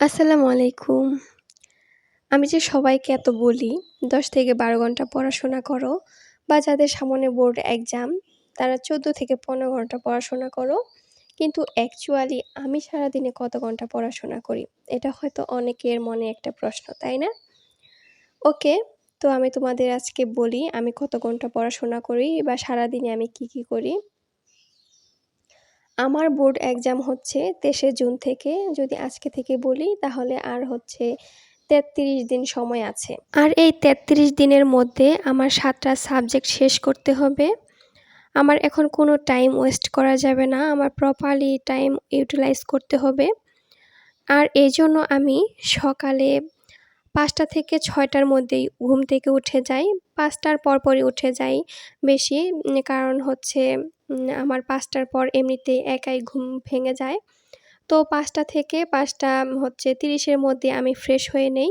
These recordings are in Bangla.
আসসালামু আলাইকুম। আমি যে সবাইকে এত বলি ১০ থেকে ১২ ঘণ্টা পড়াশোনা করো বা যাদের সামনে বোর্ড এক্সাম তারা ১৪ থেকে ১৫ ঘণ্টা পড়াশোনা করো। কিন্তু অ্যাকচুয়ালি আমি সারাদিনে কত ঘণ্টা পড়াশোনা করি? এটা হয়তো অনেকের মনে একটা প্রশ্ন, তাই না? ওকে, তো আমি তোমাদের আজকে বলি আমি কত ঘণ্টা পড়াশোনা করি বা সারাদিনে আমি কি, কি করি? আমার বোর্ড এক্সাম হচ্ছে ২৩শে জুন থেকে। যদি আজকে থেকে বলি, তাহলে আর হচ্ছে ৩৩ দিন সময় আছে। আর এই ৩৩ দিনের মধ্যে আমার ৭টা সাবজেক্ট শেষ করতে হবে। আমার এখন কোনো টাইম ওয়েস্ট করা যাবে না। আমার প্রপারলি টাইম ইউটিলাইজ করতে হবে। আর এই জন্য আমি সকালে পাঁচটা থেকে ছয়টার মধ্যেই ঘুম থেকে উঠে যাই। ৫টার পরপরই উঠে যাই বেশি। কারণ হচ্ছে আমার পাঁচটার পর এমনিতেই একাই ঘুম ভেঙে যায়। তো পাঁচটা থেকে পাঁচটা হচ্ছে তিরিশের মধ্যে আমি ফ্রেশ হয়ে নেই।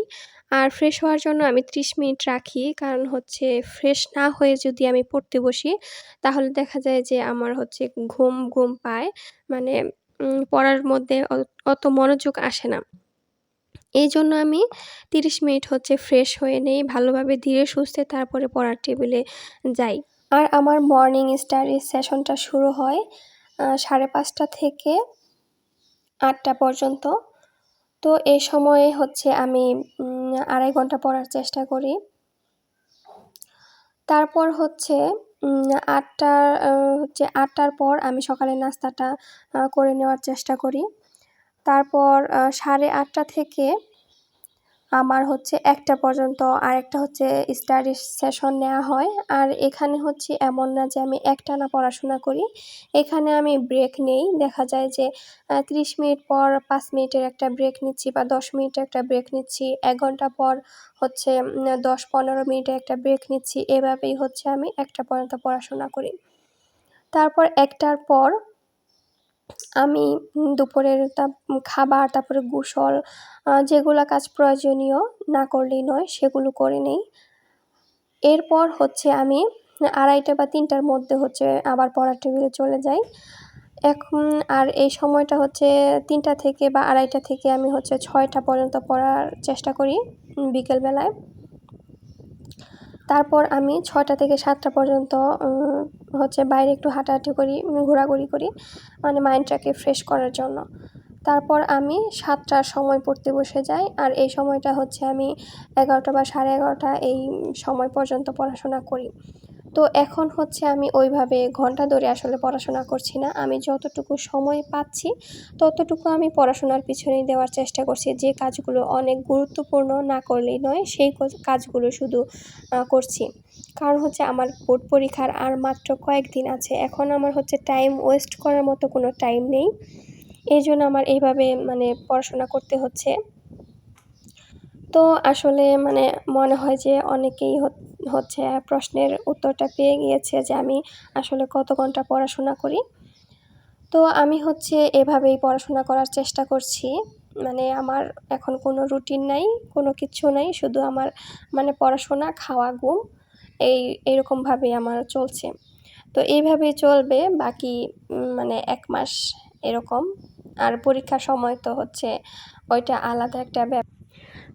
আর ফ্রেশ হওয়ার জন্য আমি ৩০ মিনিট রাখি। কারণ হচ্ছে ফ্রেশ না হয়ে যদি আমি পড়তে বসি তাহলে দেখা যায় যে আমার হচ্ছে ঘুম, ঘুম পায়। মানে পড়ার মধ্যে অত মনোযোগ আসে না। এই জন্য আমি ৩০ মিনিট হচ্ছে ফ্রেশ হয়ে নেই। ভালোভাবে ধীরে সুস্থে তারপরে পড়ার টেবিলে যাই। আর আমার মর্নিং স্টাডি সেশনটা শুরু হয় সাড়ে পাঁচটা থেকে আটটা পর্যন্ত। তো এই সময়ে হচ্ছে আমি আড়াই ঘণ্টা পড়ার চেষ্টা করি। তারপর হচ্ছে আটটার হচ্ছে আটটার পর আমি সকালের নাস্তাটা করে নেওয়ার চেষ্টা করি। তারপর সাড়ে আটটা থেকে আমার হচ্ছে একটা পর্যন্ত আরেকটা হচ্ছে স্টাডি সেশন নেওয়া হয়। আর এখানে হচ্ছে এমন না যে আমি একটানা পড়াশোনা করি। এখানে আমি ব্রেক নেই। দেখা যায় যে ৩০ মিনিট পর পাঁচ মিনিটের একটা ব্রেক নিচ্ছি বা ১০ মিনিটের একটা ব্রেক নিচ্ছি। এক ঘণ্টা পর হচ্ছে দশ পনেরো মিনিটের একটা ব্রেক নিচ্ছি। এভাবেই হচ্ছে আমি একটা পর্যন্ত পড়াশোনা করি। তারপর একটার পর আমি দুপুরের তা খাবার, তারপরে গোসল যেগুলো কাজ প্রয়োজনীয় না করলেই নয় সেগুলো করে নেই। এরপর হচ্ছে আমি ২.৫টা বা ৩টার মধ্যে হচ্ছে আবার পড়ার টেবিলে চলে যাই। এখন আর এই সময়টা হচ্ছে ৩টা থেকে বা ২.৫টা থেকে আমি হচ্ছে ছয়টা পর্যন্ত পড়ার চেষ্টা করি বিকেলবেলায়। তারপর আমি ছটা থেকে সাতটা পর্যন্ত হচ্ছে বাইরে একটু হাঁটাহাঁটি করি, ঘোরাঘুরি করি। মানে মাইন্ডটাকে ফ্রেশ করার জন্য। তারপর আমি সাতটার সময় পড়তে বসে যাই। আর এই সময়টা হচ্ছে আমি ১১টা বা ১১:৩০ এই সময় পর্যন্ত পড়াশোনা করি। তো এখন হচ্ছে আমি ওইভাবে ঘণ্টা ধরে আসলে পড়াশোনা করছি না। আমি যতটুকু সময় পাচ্ছি, ততটুকু আমি পড়াশোনার পিছনেই দেওয়ার চেষ্টা করছি। যে কাজগুলো অনেক গুরুত্বপূর্ণ না করলেই নয়, সেই কাজগুলো শুধু করছি। কারণ হচ্ছে আমার বোর্ড পরীক্ষার আর মাত্র কয়েকদিন আছে। এখন আমার হচ্ছে টাইম ওয়েস্ট করার মতো কোনো টাইম নেই। এজন্য আমার এইভাবে মানে পড়াশোনা করতে হচ্ছে। তো আসলে মানে মনে হয় যে অনেকেই হচ্ছে প্রশ্নের উত্তরটা পেয়ে গিয়েছে যে আমি আসলে কত ঘণ্টা পড়াশোনা করি। তো আমি হচ্ছে এভাবেই পড়াশোনা করার চেষ্টা করছি। মানে আমার এখন কোনো রুটিন নাই, কোনো কিছু নাই। শুধু আমার মানে পড়াশোনা, খাওয়া, ঘুম এই এরকমভাবেই আমার চলছে। তো এইভাবেই চলবে বাকি মানে এক মাস এরকম। আর পরীক্ষার সময় তো হচ্ছে ওইটা আলাদা একটা ব্যাপ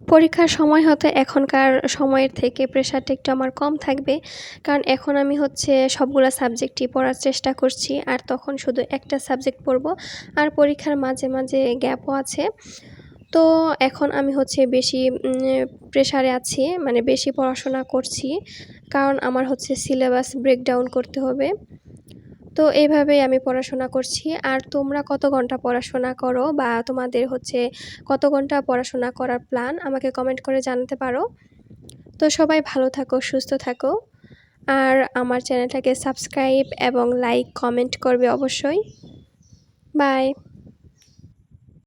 পরীক্ষার সময় হয়তো এখনকার সময়ের থেকে প্রেশারটা একটু আমার কম থাকবে। কারণ এখন আমি হচ্ছে সবগুলা সাবজেক্টই পড়ার চেষ্টা করছি। আর তখন শুধু একটা সাবজেক্ট পড়ব। আর পরীক্ষার মাঝে, মাঝে গ্যাপও আছে। তো এখন আমি হচ্ছে বেশি প্রেশারে আছি। মানে বেশি পড়াশোনা করছি। কারণ আমার হচ্ছে সিলেবাস ব্রেকডাউন করতে হবে। তো এইভাবেই আমি পড়াশোনা করছি। আর তোমরা কত ঘণ্টা পড়াশোনা করো বা তোমাদের হচ্ছে কত ঘণ্টা পড়াশোনা করার প্ল্যান আমাকে কমেন্ট করে জানাতে পারো। তো সবাই ভালো থাকো, সুস্থ থাকো। আর আমার চ্যানেলটাকে সাবস্ক্রাইব এবং লাইক, কমেন্ট করবে অবশ্যই। বাই।